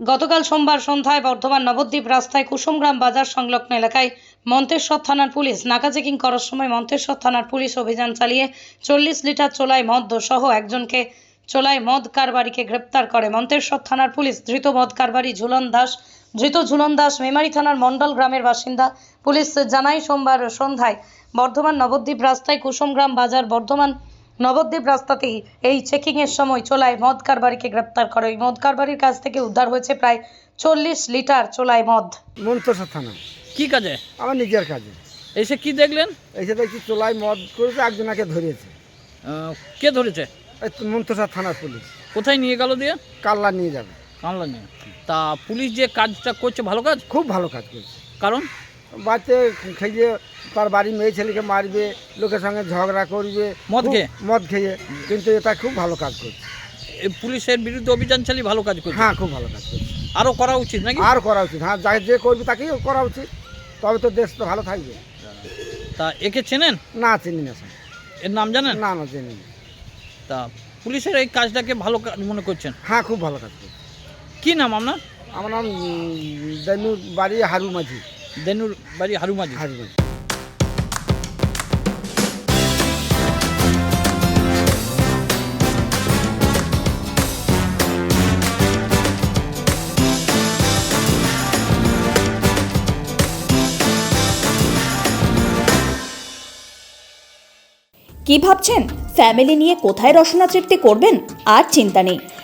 গতকাল সোমবার সন্ধ্যায় বর্ধমান নবদ্বীপ রাস্তায় কুসুমগ্রাম বাজার সংলগ্ন এলাকায় মন্তেশ্বর থানার পুলিশ নাকা চেকিং করার সময় মন্তেশ্বর থানার পুলিশ অভিযান চালিয়ে চল্লিশ লিটার চোলাই মদ সহ একজনকে চোলাই মদ কারবারিকে গ্রেপ্তার করে। মন্তেশ্বর থানার পুলিশ ধৃত মদ কারবারি ঝুলন দাস, ধৃত ঝুলন দাস মেমারি থানার মণ্ডল গ্রামের বাসিন্দা। পুলিশ জানায় সোমবার সন্ধ্যায় বর্ধমান নবদ্বীপ রাস্তায় কুসুমগ্রাম বাজার বর্ধমান নবদ্বীপ রাস্তাতেই এই চেকিংয়ের সময় চোলাই মদ কারবারিকে গ্রেপ্তার করে। ওই মদ কারবারির কাছ থেকে উদ্ধার হয়েছে প্রায় চল্লিশ লিটার চোলাই মদ। মন্তসা থানা। কি কাজে? আমার নিজের কাজে। এসে কি দেখলেন? এসে দেখছি চোলাই মদ করেছে একজনাকে ধরেছে। আহ, কে ধরেছে? এই তো মন্তসা থানার পুলিশ। কোথায় নিয়ে গেল দিয়ে? কাল্লা নিয়ে যাবে। কামলা নিয়ে। তা পুলিশ যে কাজটা করছে ভালো কাজ? খুব ভালো কাজ করছে। কারণ? বাচ্চা খেয়ে তার বাড়ি মেয়ে ছেলেকে মারবে লোকের সঙ্গে ঝগড়া করবে মদ খেয়ে? মদ খেয়ে। কিন্তু এটা খুব ভালো কাজ করছে। পুলিশের বিরুদ্ধে অভিযান চালিয়ে ভালো কাজ করছে? হ্যাঁ খুব ভালো কাজ করছে। আরও করা উচিত নাকি? আর করা উচিত। হ্যাঁ যা যে করবে তাকেই করা উচিত। তবে তো দেশ তো ভালো থাকবে। তা একে চেনেন? না চিনি না স্যার। এর নাম জানেন? না না চিনি না। তা পুলিশের এই কাজটাকে ভালো কাজ মনে করছেন? হ্যাঁ খুব ভালো কাজ করছে। কী নাম আপনার? আমার নাম দেনু বাড়ি হারু মাঝি। দেনুর বাড়ি হারুমাজি। কি ভাবছেন? ফ্যামিলি নিয়ে কোথায় রসনা তৃপ্তি করবেন? আর চিন্তা নেই।